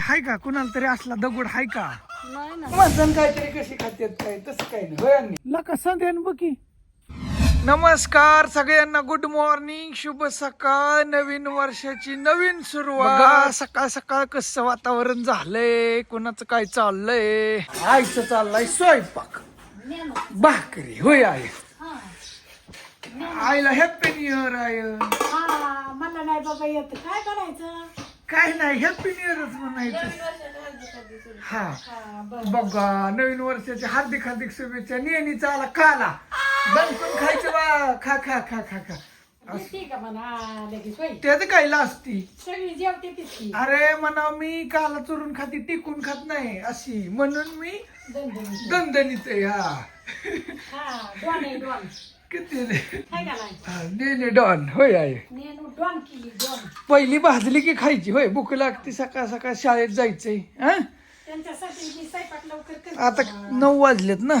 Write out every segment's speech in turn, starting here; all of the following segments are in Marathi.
हाय का? कुणाला तरी असला दगड हाय का? काहीतरी कशी खात्यात काय? तसं काय नाही. होय लका सांगते बघी नमस्कार सगळ्यांना. गुड मॉर्निंग शुभ सकाळ. नवीन वर्षाची नवीन सुरुवात. सकाळ सकाळ कसं वातावरण झालंय? कोणाचं काय चाललंय? आईचं चाललंय स्वयंपाक. भाकरी. होय आहे आईला हॅपी न्यू इयर आहे हा मला नाही बाबा येत काय करायचं? काय नाही हॅपी न्यू इयरच म्हणायचं हा. हा, बरं. बघा नवीन वर्षाच्या हार्दिक हार्दिक शुभेच्छा. नेहमीचा आला काला. दणकून खायचं बा. खा खा खा खा खा. देते का म्हणा लगेच काय लाजती. सगळी जेवते तितकी. अरे म्हणा मी काला चुरून खाती टिकून खात नाही अशी. म्हणून मी दणदणीत. आहे. हा. हा आहे किती डॉन. होय आहे पहिली भाजली की खायची? होय भूक लागते सकाळ सकाळ शाळेत जायचंय हा? त्यांच्यासाठी मी स्वयंपाक लवकर करते. आता नऊ वाजलेत ना.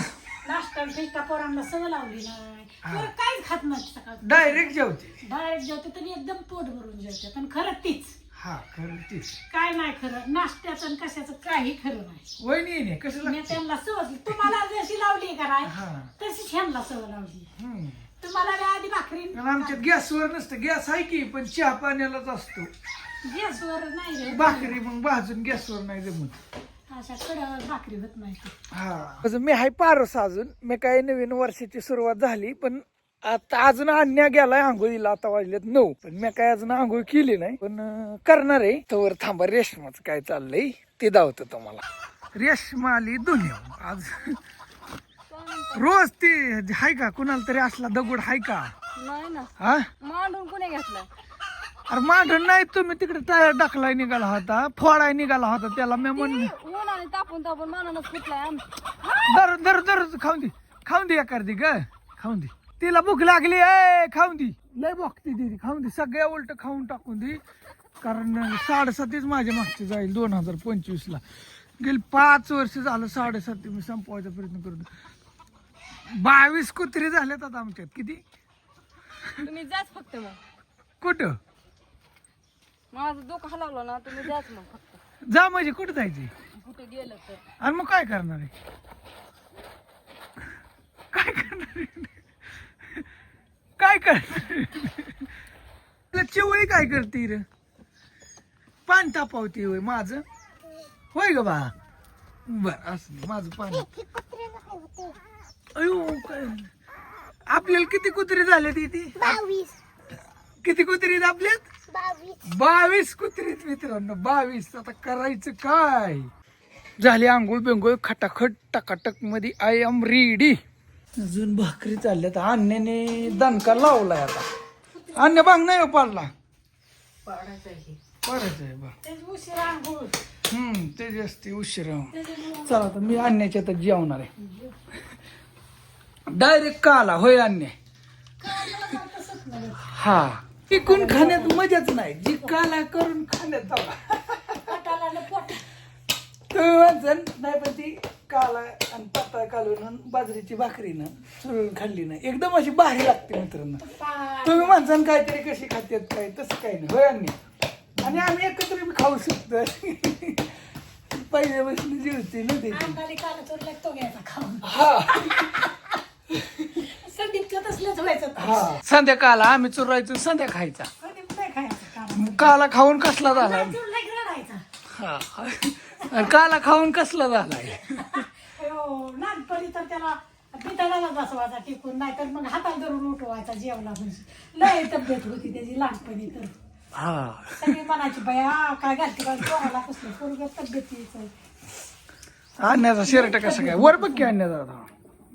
डायरेक्ट जेवते. डायरेक्ट जेवते तरी एकदम पोट भरून जेवते. पण खरं तीच. हा खरं तेच. काय नाही खरं. नाश्त्याचं आणि कशाचं काही खरं नाही. वहिनी नाही कसं मी त्यांना तुम्हाला का नाही हा. तशीच ह्यांना सवय लावली. हम्म. तुम्हाला बी आधी भाकरी कारण आमच्यात गॅसवर नसतं. गॅस आहे की पण चहा पाण्यालाच असतो. गॅसवर नाही रे. भाकरी मग भाजून गॅसवर नाही जमत. अशा कड्यावर भाकरी होत नाही. ती. हा मी हाय पारस अजून. मी काय नवीन वर्षाची सुरुवात झाली पण आता अजून आणण्या गेलाय आंघोळीला आता वाजलेत नऊ. पण मी काय अजून आंघोळ केली नाही. पण अं, करणार आहे. तवर थांबा रेशमाचं काय चाललंय ते दावत तुम्हाला. रेशमा आली दुनिया. आज रोज ते हाय का? कुणाला तरी असला दगड हाय का? नाही ना. हा? मांडून कोणी घेतलाय अरे मांडण नाही तुम्ही तिकडे टायर टाकलाय निघाला होता फोडाय निघाला होता त्याला मी म्हणलं उन्हाने तापून तापून मानानच फुटलाय आम दर दर दर खाऊन दे खाऊन दे एखादी ग खाऊन दे. तिला भूक लागली ए खाऊन दे. लय बघते दे खाऊन दे. सगळ्या उलट खाऊन टाकून दे कारण साडेसातीच माझ्या मागचे जाईल दोन हजार पंचवीस ला गेली पाच वर्ष झालं साडेसाती मी संपवायचा प्रयत्न करतो. बावीस कुत्री झाल्यात आता आमच्यात. किती? तुम्ही जाच फक्त मग. कुठं? माझं डोकं हलवलं ना तुम्ही जाच मग फक्त. जा म्हणजे कुठं जायचे? कुठे गेलं तर. आणि मग काय करणार आहे? काय करणार आहे? काय करणार आहे? चिवळी काय करते रे? पाणी तापावते होय माझं? होय ग बा. बर असं माझं पाणी अयो काय? आपल्याला किती कुत्री झाले ती किती कुत्री आहेत आपल्यात? बावीस. कुत्रीत मित्रांनो बावीस. आता करायचं काय? झाली आंघोळ बेंगोळ खटाखट टकाटकमध्ये आय एम रेडी अजून भाकरी चालल्यात. अन्याने दणका लावलाय आता. अन्य बांग नाही हो पाडला. पडायचं आहे. बा. तेच उशिरा आंघोळ. हम्म ते जास्ती उशीर. चला आता मी अन्याच्या आता जेवणार आहे. डायरेक्ट काला होय अन्य. हा. टिकून खाण्यात मजाच नाही. जी काला करून खाण्यात पोट तुम्ही म्हणसान नाही पण ती काला आणि पातळ कालवून आणि बाजरीची भाकरी ना चुरून खाल्ली ना एकदम अशी भारी लागते मित्रांनो. तुम्ही माणसानं काहीतरी कशी खात्यात काय तसं काही नाही. होय अन्य. आणि आम्ही एकत्र खाऊ शकतो. पहिल्यापासून जेवते ना तो. घ्यायचा संदीपचं तसलंच व्हायचं हा. संध्याकाळला आम्ही चुरायचो संध्या खायचा. संदीप नाही खायचं काला काला खाऊन कसला झाला? चोरला की रडायचा हा. आणि काला खाऊन कसला झालाय अयो, लहानपणी तर त्याला पितळाला बसवायचा टिकून नाही तर मग हातात धरून उठवायचा जेवला म्हणजे. लय तब्येत होती त्याची लहानपणी तर. हा. सगळी म्हणायची बया काय घालते काय पोराला कसलं पोरग तब्येतीचं आणण्याचा शर्ट कसं काय? वर बघ की आणण्याचा आता.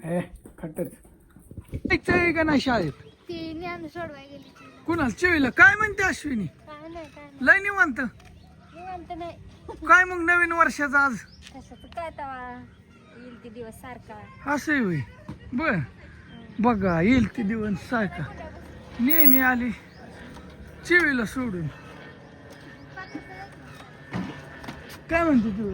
हे. खट्टच ऐकतंय का नाही शाळेत? ती ज्ञान सोडवाय गेली ती. कुणाला? चेवीला? काय म्हणते अश्विनी? काय नाही काय लय निवांत. नाही निवांत नाही. काय मग नवीन वर्षाचा आज? कशाचं काय तवा? येईल ते दिवस सारखा. असं होय. बर. बघा येईल ते दिवस सारखा. नेहमी आली. चिवीला सोडून. काय म्हणते तू?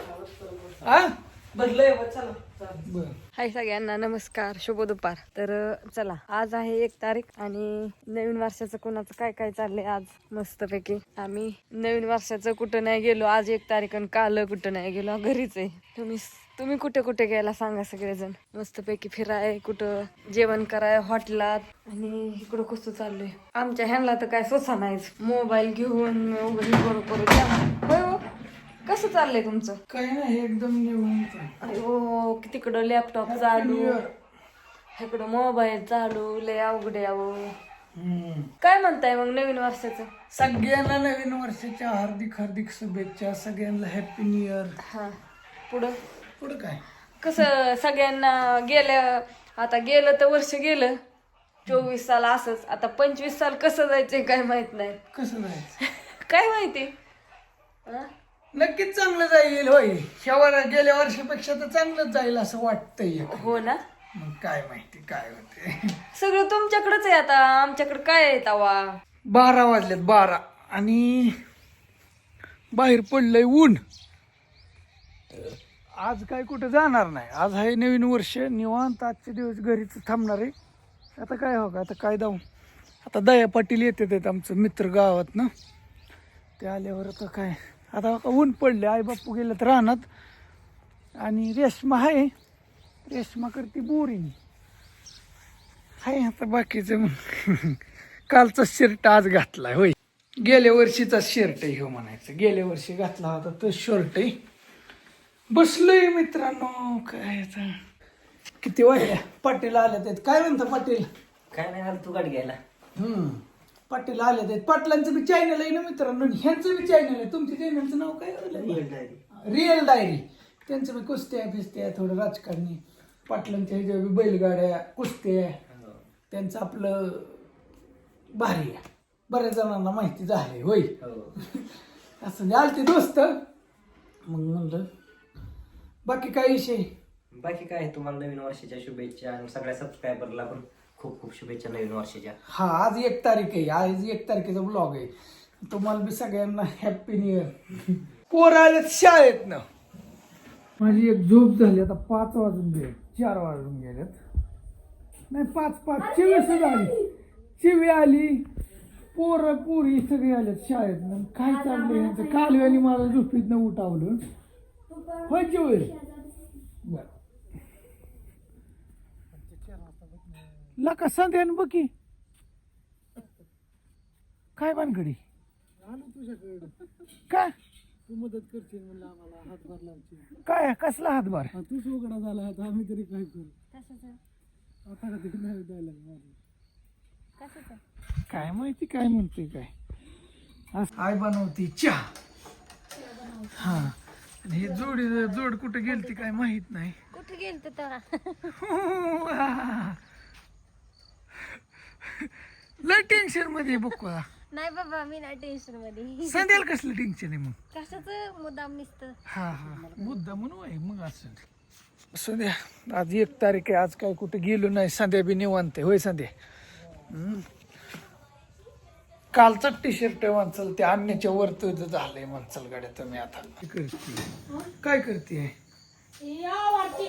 हा? हाय सगळ्यांना नमस्कार शुभ दुपार. तर चला आज आहे एक तारीख आणि नवीन वर्षाचं कोणाचं काय काय चाललंय आज? मस्तपैकी. आम्ही नवीन वर्षाचं कुठं नाही गेलो आज एक तारीख आणि काल कुठं नाही गेलो. घरीच आहे. तुम्ही तुम्ही कुठे कुठे गेला सांगा सगळेजण. मस्तपैकी फिराय कुठं जेवण कराय हॉटेलात आणि इकडं कसं चाललंय? आमच्या ह्यांना तर काय सोसा नाहीच. मोबाईल घेऊन करू करू हो कसं चाललंय तुमचं? काय नाही एकदम निवांत. अयो तिकडं लॅपटॉप चालू. इकडं मोबाईल चालू लय अवघड. हम्म. काय म्हणताय मग नवीन वर्षाचं? सगळ्यांना नवीन वर्षाच्या हार्दिक हार्दिक शुभेच्छा सगळ्यांना हॅपी न्यू इयर हा. पुढं? पुढं काय? कसं सगळ्यांना गेल्या आता गेलं तर वर्ष गेलं. चोवीस साल असंच. आता पंचवीस साल कसं जायचंय काय माहीत नाही. कसं जायचं? काय माहिती? नक्कीच चांगलं जाईल होय. वर गेल्या वर्षापेक्षा तर चांगलंच जाईल असं वाटतंय हो ना? मग काय माहिती काय होते. सगळं तुमच्याकडेच आहे आता. आमच्याकडे काय आहे तवा? बारा वाजलेत बारा. आणि बाहेर पडलंय ऊन. आज काय कुठं जाणार नाही. आज आहे नवीन वर्ष. निवांत आजचे दिवस घरीच थांबणार आहे. आता काय हो का आता काय जाऊ. आता दया पाटील येते आहेत आमचं मित्र गावात ना. ते आल्यावर आता काय? आता ऊन पडले आई बाप्पू गेलं तर राहणार आणि रेशमा आहे. रेशमा करते बोरिंग. आहे आता बाकीचं कालचा शर्ट आज घातलाय होय. गेल्या वर्षीचा शर्ट आहे हो म्हणायचं. गेल्या वर्षी घातला होता तो शर्ट आहे. बसलोय मित्रांनो काय आता? किती वाजल्या पाटील आले आहेत. काय म्हणता पाटील? काय नाही आलं तू गाडी घ्यायला. हम्म. पाटील आले आहेत. पाटलांचं बी चॅनल आहे ना मित्रांनो ह्यांचं बी चॅनल आहे. तुमच्या चॅनलचं नाव काय? रिअल डायरी त्यांचं बी कुस्त्या फिस्त्या थोडं राजकारणी. पाटलांच्या ह्याच्या बी बैलगाड्या कुस्त्या. त्यांचं आपलं भारी आहे. बऱ्याच जणांना माहिती झाली होय. असं नाही आलते दोस्त. मग म्हणलं बाकी काय विषय? बाकी काय तुम्हाला नवीन वर्षाच्या शुभेच्छा आणि सगळ्या सबस्क्रायबरला पण. खूप खूप शुभेच्छा नवीन वर्षाच्या. हा आज एक तारीख आहे. आज एक तारखेचा ब्लॉग आहे. तुम्हाला बी सगळ्यांना हॅपी न्यू इयर पोर आलेत शाळेत ना माझी एक झोप झाली. आता पाच वाजून गेले. चार वाजून गेलेत. नाही पाच पाच. चिवी सुद्धा आली. चिवी आली. पोर पोरी सगळी आल्यात शाळेत ना काय चाललं यांचं कालव्याने मला झोपीतनं उठावलं. होय चिवी? बर. लका संध्यान बघी काय भानगडी? काय तू मदत करशील म्हणलं आम्हाला हातभार लावशील. काय? कसला हातभार? हा, तूच उघडा झाला आता आम्ही तरी काय करू? आता का तरी नाही द्यायला माझं? काय माहिती काय म्हणते काय? असं. आय बनवती चहा. हा. आणि हे जोडी जोड कुठे गेलती काय माहीत नाही. कुठे गेलत तेव्हा? लय टेन्शनमध्ये बघा नाही बाबा मी नाही टेन्शनमध्ये. संध्याला कसलं टेन्शन आहे मग? कशाच? मुद्दाम निसत. हा हा. मुद्दा म्हणून आहे मग असं. संध्या आज एक तारीख आहे आज काय कुठे गेलो नाही. संध्या बी निवांत आहे. होय संध्या? हम्म. कालचा टी शर्ट आहे माणसाला ते आणण्याच्या वर तुझं झालंय माणसाला गाड्या तुम्ही आता. काय करते? काय करते?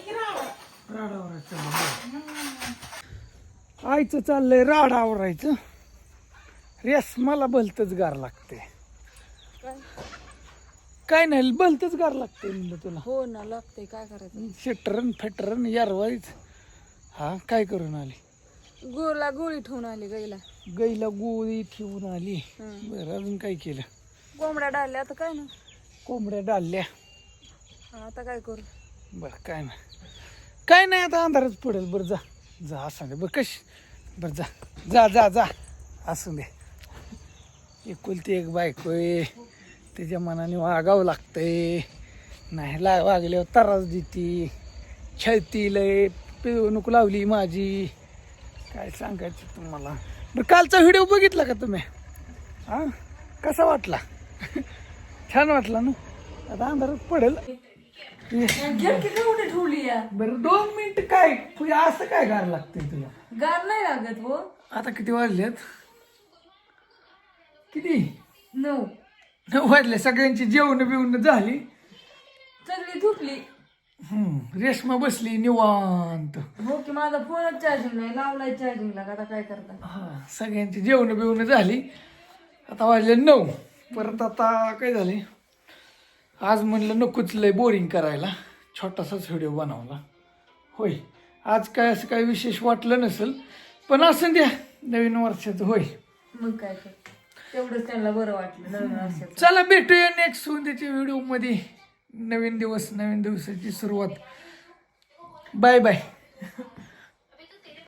किराणा. आईचं चाललंय राड आवरायचं. रेस मला भलतच गार लागते. काय नाही भलतच गार लागते म्हणलं तुला. हो ना लागतंय काय करायचं? शेटरन फेटरन यारवाईच. हा काय करून आली? गोला गोळी ठेवून आली गाईला. गाईला गोळी ठेवून आली. हम्म. बरं अजून काय केलं? कोंबड्या डाळल्या आता काय ना? कोंबड्या डालल्या. हा, आता काय करू? बरं काय नाही काय नाही आता अंधारच पडेल. बरं जा. जा असं दे बघ कश? बरं जा. जा जा जा. असू दे. एकुलती एक बायको आहे. त्याच्या मनाने वागावं लागतंय. नाही ला वागल्यावर त्रास देती. छळती लय. पिळवणूक लावली माझी. काय सांगायचं तुम्हाला? बरं कालचा व्हिडिओ बघितला का तुम्ही? हां? कसा वाटला? छान वाटला ना? आता अंधारात पडेल. केवढी ठेवली या? बरं दोन मिनिट काय? असं काय गार लागतंय तुला? गार नाही लागत हो. आता किती वाजलेत? किती? नऊ. नऊ वाजले सगळ्यांची जेवण बिवणं झाली. सगळी झोपली. हम्म, रेशमा बसली निवांत. हो की माझा फोनच चार्जिंग नाही लावलाय चार्जिंगला आता काय करता? हा सगळ्यांची जेवण बिवणं झाली. आता वाजले नऊ. परत आता काय झाले? आज म्हणलं नकोच लय बोरिंग करायला. छोटासाच व्हिडिओ बनवला. होय आज काय असं काय विशेष वाटलं नसेल पण असं द्या नवीन वर्षाचं होय. मग काय तर. तेवढंच त्यांना बरं वाटलं नवीन वर्षात चला भेटूया नेक्स्ट उद्याच्या व्हिडिओमध्ये नवीन दिवस नवीन दिवसाची सुरुवात. Bye bye